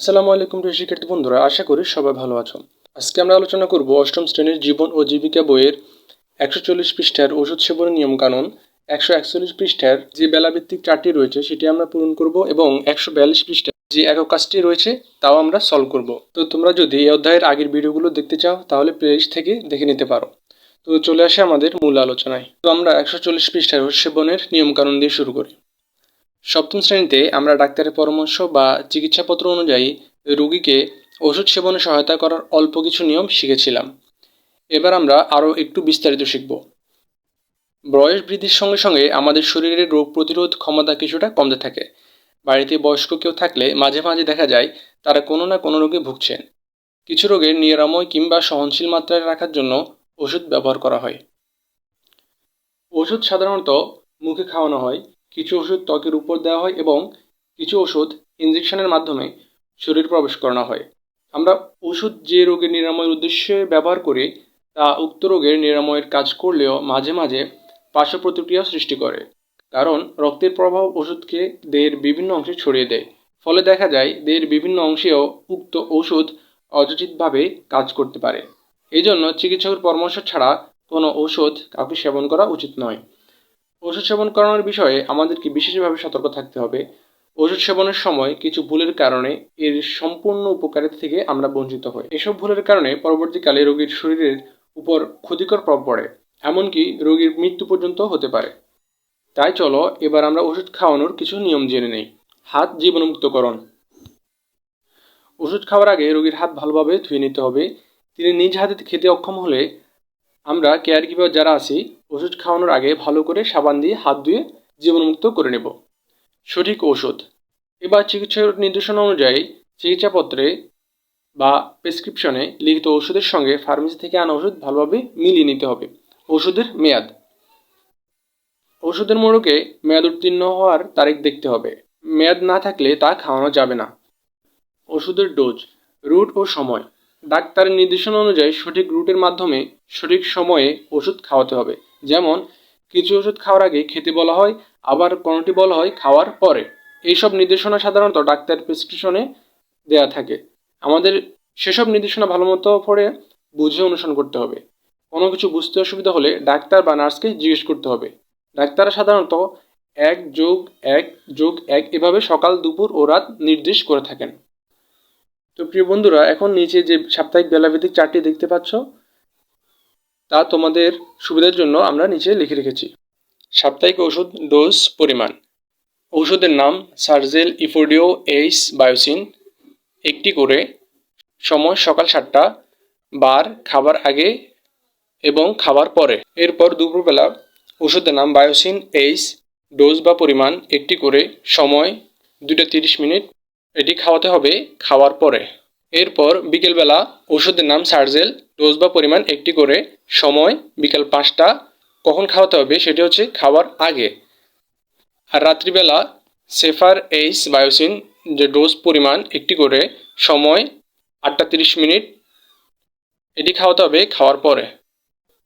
আসসালামু আলাইকুম প্রিয় শিক্ষার্থী বন্ধুরা, আশা করি সবাই ভালো আছো আজকে আমরা আলোচনা করব অষ্টম শ্রেণির জীবন ও জীবিকা বইয়ের একশো চল্লিশ পৃষ্ঠার ওষুধ সেবনের নিয়মকানুন। একশো একচল্লিশ পৃষ্ঠার যে বেলাভিত্তিক চারটি রয়েছে, সেটি আমরা পূরণ করব এবং একশো বিয়াল্লিশ পৃষ্ঠার যে একক কাজটি রয়েছে, তাও আমরা সলভ করব। তো তোমরা যদি এই অধ্যায়ের আগের ভিডিওগুলো দেখতে চাও, তাহলে প্লেলিস্ট থেকে দেখে নিতে পারো। তো চলে আসে আমাদের মূল আলোচনায়। তো আমরা একশো চল্লিশ পৃষ্ঠার ওষুধ সেবনের নিয়মকানুন দিয়ে শুরু করি। সপ্তম শ্রেণীতে আমরা ডাক্তারের পরামর্শ বা চিকিৎসাপত্র অনুযায়ী রোগীকে ওষুধ সেবনে সহায়তা করার অল্প কিছু নিয়ম শিখেছিলাম। এবার আমরা আরও একটু বিস্তারিত শিখব। বয়স বৃদ্ধির সঙ্গে সঙ্গে আমাদের শরীরের রোগ প্রতিরোধ ক্ষমতা কিছুটা কমতে থাকে। বাড়িতে বয়স্ক কেউ থাকলে মাঝে মাঝে দেখা যায় তারা কোনো না কোনো রোগে ভুগছেন। কিছু রোগের নিরাময় কিংবা সহনশীল মাত্রায় রাখার জন্য ওষুধ ব্যবহার করা হয়। ওষুধ সাধারণত মুখে খাওয়ানো হয় কিছু ওষুধ ত্বকের উপর দেওয়া হয় এবং কিছু ওষুধ ইঞ্জেকশনের মাধ্যমে শরীর প্রবেশ করানো হয়। আমরা ওষুধ যে রোগের নিরাময়ের উদ্দেশ্যে ব্যবহার করি, তা উক্ত রোগের নিরাময়ের কাজ করলেও মাঝে মাঝে পার্শ্ব প্রতিক্রিয়া সৃষ্টি করে। কারণ রক্তের প্রভাব ওষুধকে দেহের বিভিন্ন অংশে ছড়িয়ে দেয়। ফলে দেখা যায়, দেহের বিভিন্ন অংশেও উক্ত ওষুধ অযচিতভাবে কাজ করতে পারে। এই জন্য চিকিৎসকের পরামর্শ ছাড়া কোনো ওষুধ কাউকে সেবন করা উচিত নয়। ওষুধ সেবন করানোর বিষয়ে আমাদেরকে বিশেষভাবে সতর্ক থাকতে হবে। ওষুধ সেবনের সময় কিছু ভুলের কারণে এর সম্পূর্ণ উপকারিতা থেকে আমরা বঞ্চিত হই। এসব ভুলের কারণে পরবর্তীকালে রোগীর শরীরের উপর ক্ষতিকর প্রভাব পড়ে, এমনকি রোগীর মৃত্যু পর্যন্ত হতে পারে। তাই চলো, এবার আমরা ওষুধ খাওয়ানোর কিছু নিয়ম জেনে নেই। হাত জীবাণুমুক্তকরণ ওষুধ খাওয়ার আগে রোগীর হাত ভালোভাবে ধুয়ে নিতে হবে। তিনি নিজ হাতে খেতে অক্ষম হলে আমরা কেয়ার গিভার যারা আছি, ওষুধ খাওয়ানোর আগে ভালো করে সাবান দিয়ে হাত ধুয়ে জীবাণুমুক্ত করে নেব। সঠিক ওষুধ। এবার চিকিৎসকের নির্দেশনা অনুযায়ী চিকিৎসাপত্রে বা প্রেসক্রিপশনে লিখিত ওষুধের সঙ্গে ফার্মেসি থেকে আনা ওষুধ ভালোভাবে মিলিয়ে নিতে হবে। ওষুধের মেয়াদ। ওষুধের মোড়কে মেয়াদ উত্তীর্ণ হওয়ার তারিখ দেখতে হবে। মেয়াদ না থাকলে তা খাওয়ানো যাবে না। ওষুধের ডোজ, রুট ও সময়। ডাক্তারের নির্দেশনা অনুযায়ী সঠিক রুটের মাধ্যমে সঠিক সময়ে ওষুধ খাওয়াতে হবে। যেমন, কিছু ওষুধ খাওয়ার আগে খেতে বলা হয়, আবার কোনোটি বলা হয় খাওয়ার পরে। এইসব নির্দেশনা সাধারণত ডাক্তার প্রেসক্রিপশনে দেয়া থাকে। আমাদের সেসব নির্দেশনা ভালো মতো পড়ে বুঝে অনুসরণ করতে হবে। কোনো কিছু বুঝতে অসুবিধা হলে ডাক্তার বা নার্সকে জিজ্ঞেস করতে হবে। ডাক্তাররা সাধারণত এক যোগ এক যোগ এক এভাবে সকাল, দুপুর ও রাত নির্দেশ করে থাকেন। তো প্রিয় বন্ধুরা, এখন নিচে যে সাপ্তাহিক বেলাভিত্তিক চারটি দেখতে পাচ্ছ, তা তোমাদের সুবিধার জন্য আমরা নিচে লিখে রেখেছি। সাপ্তাহিক ওষুধ ডোজ পরিমাণ। ঔষধের নাম সার্জেল ইফোডিও এইস বায়োসিন। একটি করে সময় সকাল সাতটা, বার খাবার আগে এবং খাবার পরে। এরপর দুপুরবেলা ওষুধের নাম বায়োসিন এইস ডোজ বা পরিমাণ একটি করে সময় দুইটা তিরিশ মিনিট এটি খাওয়াতে হবে খাওয়ার পরে। এরপর বিকেলবেলা ওষুধের নাম সার্জেল, ডোজ বা পরিমাণ একটি করে। সময় বিকেল পাঁচটা। কখন খাওয়াতে হবে সেটি হচ্ছে খাওয়ার আগে। আর রাত্রিবেলা সেফার এইস বায়োসিন যে ডোজ পরিমাণ একটি করে, সময় আটটা তিরিশ মিনিট। এটি খাওয়াতে হবে খাওয়ার পরে।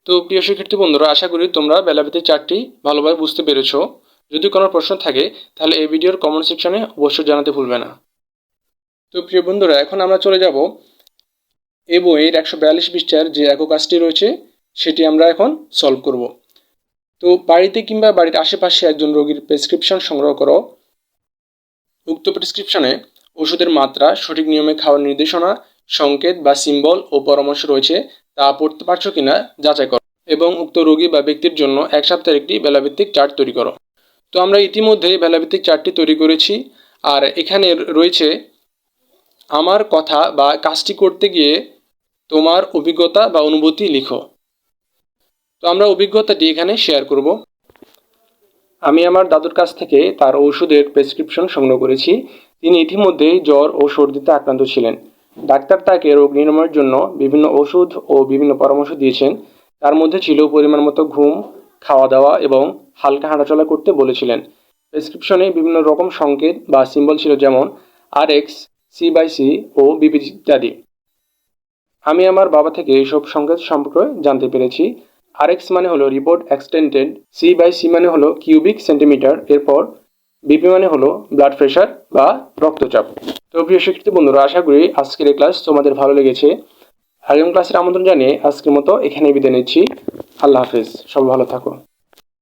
তো প্রিয় শিক্ষার্থী বন্ধুরা, আশা করি তোমরা বেলাভিত্তিক চারটি ভালোভাবে বুঝতে পেরেছ। যদি কোনো প্রশ্ন থাকে, তাহলে এই ভিডিওর কমেন্ট সেকশনে অবশ্যই জানাতে ভুলবে না। তো প্রিয় বন্ধুরা, এখন আমরা চলে যাব এ বইয়ের একশো বিয়াল্লিশ পৃষ্ঠার যে একক কাজটি রয়েছে, সেটি আমরা এখন সলভ করব। তো বাড়িতে কিংবা বাড়ির আশেপাশে একজন রোগীর প্রেসক্রিপশন সংগ্রহ করো। উক্ত প্রেসক্রিপশনে ওষুধের মাত্রা, সঠিক নিয়মে খাওয়ার নির্দেশনা, সংকেত বা সিম্বল ও পরামর্শ রয়েছে, তা পড়তে পারছ কিনা যাচাই করো এবং উক্ত রোগী বা ব্যক্তির জন্য এক সপ্তাহের একটি বেলাভিত্তিক চার্ট তৈরি করো। তো আমরা ইতিমধ্যে বেলাভিত্তিক চার্টটি তৈরি করেছি, আর এখানে রয়েছে আমার কথা বা কাজটি করতে গিয়ে তোমার অভিজ্ঞতা বা অনুভূতি লিখো। তো আমরা অভিজ্ঞতাটি এখানে শেয়ার করব। আমি আমার দাদুর কাছ থেকে তার ওষুধের প্রেসক্রিপশন সংগ্রহ করেছি। তিনি ইতিমধ্যেই জ্বর ও সর্দিতে আক্রান্ত ছিলেন। ডাক্তার তাকে রোগ নিরাময়ের জন্য বিভিন্ন ওষুধ ও বিভিন্ন পরামর্শ দিয়েছেন। তার মধ্যে ছিল পরিমাণ মতো ঘুম খাওয়া দাওয়া এবং হালকা হাঁটাচলা করতে বলেছিলেন। প্রেসক্রিপশনে বিভিন্ন রকম সংকেত বা সিম্বল ছিল যেমন R X C by C O BP ইত্যাদি। আমি আমার বাবা থেকে এইসব সংকেত সম্পর্কে জানতে পেরেছি। আর এক্স মানে হলো report extended, C by C মানে হলো কিউবিক সেন্টিমিটার, এরপর বিপি মানে হলো ব্লাড প্রেশার বা রক্তচাপ। তো প্রিয় শিক্ষার্থী বন্ধুরা, আশা করি আজকের এই ক্লাস তোমাদের ভালো লেগেছে। আগামী ক্লাসের আমন্ত্রণ জানিয়ে আজকের মতো এখানে বিদায় নিচ্ছি। আল্লাহ হাফেজ সব ভালো থাকো।